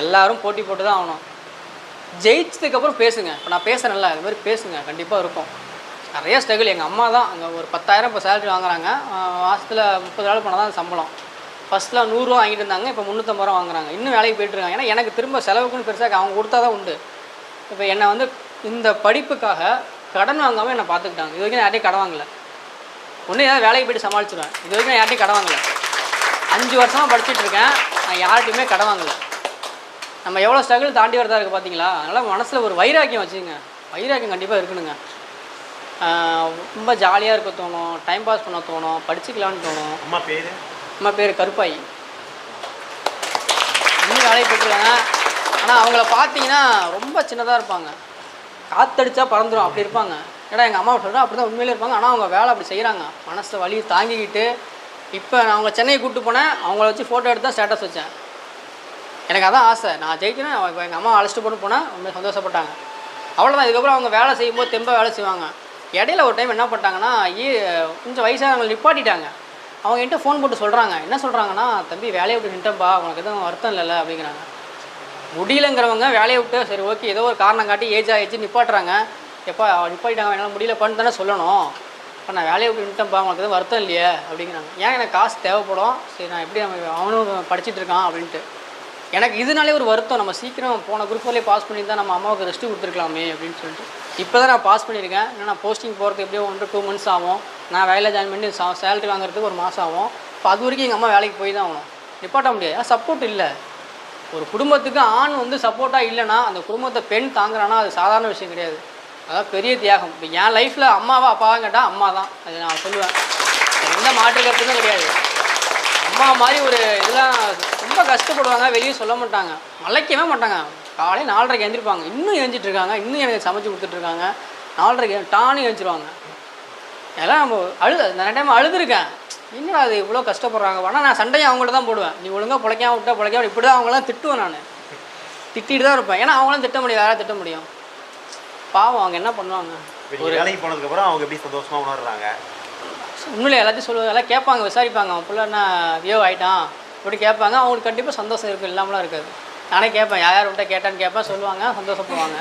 எல்லாரும் போட்டி போட்டு தான் ஆகணும். ஜெயிச்சதுக்கப்புறம் பேசுங்க. இப்போ நான் பேசுகிறேன்ல அது மாதிரி பேசுங்க. கண்டிப்பாக இருக்கும். நிறைய ஸ்ட்ரகிள் எங்கள் அம்மா தான் அங்கே ஒரு பத்தாயிரம் இப்போ சேலரி வாங்குறாங்க. மாதத்தில் முப்பது நாள் போனால் தான் சம்பளம். ஃபஸ்ட்டில் நூறுரூவா வாங்கிட்டு இருந்தாங்க இப்போ முந்நூற்றம்பது ரூபா வாங்குறாங்க. இன்னும் வேலைக்கு போயிட்டுருக்காங்க ஏன்னா எனக்கு திரும்ப செலவுக்குன்னு பெருசாக அவங்க கொடுத்தா தான் உண்டு. இப்போ என்னை வந்து இந்த படிப்புக்காக கடன் வாங்காமல் என்னை பார்த்துக்கிட்டாங்க இது வரைக்கும் யார்ட்டையும் கடன் வாங்கலை. ஒன்று ஏதாவது வேலைக்கு போயிட்டு சமாளிச்சிடுவேன் இது வரைக்கும் நான் யார்ட்டையும் கடன் வாங்கலை. அஞ்சு வருஷமாக படிச்சுட்டு இருக்கேன். நான் யார்கிட்டையுமே கடன் வாங்கலை. நம்ம எவ்வளோ ஸ்ட்ரகிள் தாண்டி வரதா இருக்குது பார்த்தீங்களா அதனால் மனசில் ஒரு வைராக்கியம் வச்சுங்க வைராக்கியம் கண்டிப்பாக இருக்கணுங்க. ரொம்ப ஜாலியாக இருக்க தோணும். டைம் பாஸ் பண்ண தோணும். படிச்சுக்கலான்னு தோணும். அம்மா பேர்? அம்மா பேர் கருப்பாயி. இன்னும் வேலைக்கு போட்டுருக்காங்க ஆனால் அவங்கள பார்த்தீங்கன்னா ரொம்ப சின்னதாக இருப்பாங்க. காத்தடிச்சா பறந்துடும் அப்படி இருப்பாங்க. ஏன்னா எங்கள் அம்மா சொல்கிறேன் அப்படி தான் உண்மையிலே இருப்பாங்க. ஆனால் அவங்க வேலை அப்படி செய்கிறாங்க மனசில் வலி தாங்கிக்கிட்டு இப்போ நான் அவங்க சென்னையை கூப்பிட்டு போனேன். அவங்கள வச்சு ஃபோட்டோ எடுத்து தான் ஸ்டேட்டஸ் வச்சேன். எனக்கு அதான் ஆசை. நான் ஜெயிக்கணும் எங்கள் அம்மா அழைச்சிட்டு போட்டு போனால் ரொம்ப சந்தோஷப்பட்டாங்க. அவ்வளோதான் இதுக்கப்புறம் அவங்க வேலை செய்யும்போது தெம்பாக வேலை செய்வாங்க. இடையில ஒரு டைம் என்ன பண்ணிட்டாங்கன்னா ஈ கொஞ்சம் வயசானவங்களை நிப்பாட்டிட்டாங்க. அவங்க என்கிட்ட ஃபோன் போட்டு சொல்கிறாங்க என்ன சொல்கிறாங்கன்னா தம்பி வேலையை விட்டு நின்ட்டப்பா உனக்கு எதுவும் வருத்தம் இல்லைல்ல? அப்படிங்கிறாங்க. முடியலங்கிறவங்க வேலையை விட்டு சரி ஓகே ஏதோ ஒரு காரணம் காட்டி ஏஜ் ஆகிடுச்சு நிப்பாட்டுறாங்க. எப்போ நிப்பாட்டிட்டாங்க என்னால் முடியலப்பான்னு தானே சொல்லணும். இப்போ நான் வேலையை விட்டு நின்ட்டேன்ப்பா உனக்கு எதுவும் வருத்தம் இல்லையே? அப்படிங்கிறாங்க. ஏன் எனக்கு காசு தேவைப்படும்? சரி நான் எப்படி அவனும் படிச்சுட்டு இருக்கான் அப்படின்ட்டு. எனக்கு இதனாலே ஒரு வருத்தம். நம்ம சீக்கிரம் போன குரூப்லேயே பாஸ் பண்ணியிருந்தா நம்ம அம்மாவுக்கு ரெஸ்ட்டு கொடுத்துருக்கலாமே அப்படின்னு சொல்லிட்டு. இப்போ தான் நான் பாஸ் பண்ணியிருக்கேன். இன்னும் நான் போஸ்டிங் போகிறதுக்கு எப்படியோ ஒன் டூ மந்த்ஸ் ஆகும். நான் வேலை ஜாயின் பண்ணி சேலரி வாங்குறதுக்கு ஒரு மாதம் ஆகும். இப்போ அது வரைக்கும் எங்கள் அம்மா வேலைக்கு போய் தான் ஆகணும். நிப்பாட்ட முடியாது. சப்போர்ட் இல்லை. ஒரு குடும்பத்துக்கு ஆண் வந்து சப்போர்ட்டாக இல்லைன்னா அந்த குடும்பத்தை பெண் தாங்குறான்னா அது சாதாரண விஷயம் கிடையாது. அதான் பெரிய தியாகம். இப்போ என் லைஃப்பில் அம்மாவா அப்பாவா கேட்டால் அம்மா தான் அது நான் சொல்லுவேன். எந்த மாற்று கருத்துமே கிடையாது. அம்மா மாதிரி ஒரு இதெல்லாம் ரொம்ப கஷ்டப்படுவாங்க வெளியே சொல்ல மாட்டாங்க. மலைக்கவே மாட்டாங்க. காலையில் நாலரைக்கு எழுந்திருப்பாங்க இன்னும் எழுந்திட்டு இருக்காங்க இன்னும் எனக்கு சமைச்சு கொடுத்துட்ருக்காங்க நாலரைக்கு டானு எழுந்திருவாங்க. அதெல்லாம் நம்ம அழுது நிறைய டைம் அழுதுருக்கேன். என்னடா அது இவ்வளோ கஷ்டப்படுறாங்க? ஆனால் நான் சண்டையும் அவங்கள்ட்ட தான் போடுவேன். நீ ஒழுங்காக பிழைக்காம விட்டா பிழைக்காம இப்படி தான் அவங்களாம் திட்டுவேன் நான். திட்டிட்டு தான் இருப்பேன். ஏன்னா அவங்களாம் திட்ட முடியும். வேறு திட்ட முடியும். பாவம் அவங்க என்ன பண்ணுவாங்க? ஒரு வேலைக்கு போனதுக்கப்புறம் அவங்க எப்படி சந்தோஷமாக உணர்றாங்க? உண்மையில எல்லாத்தையும் சொல்லுவாங்க எல்லாம் கேட்பாங்க விசாரிப்பாங்க. அவன் பிள்ளை என்ன வியோ ஆகிட்டான் அப்படி கேட்பாங்க. அவங்களுக்கு கண்டிப்பாக சந்தோஷம் இருக்கும் இல்லாமலாம் இருக்காது. நானே கேட்பேன். யார் யார் விட்ட கேட்டான்னு கேட்பேன் சொல்லுவாங்க சந்தோஷப்படுவாங்க.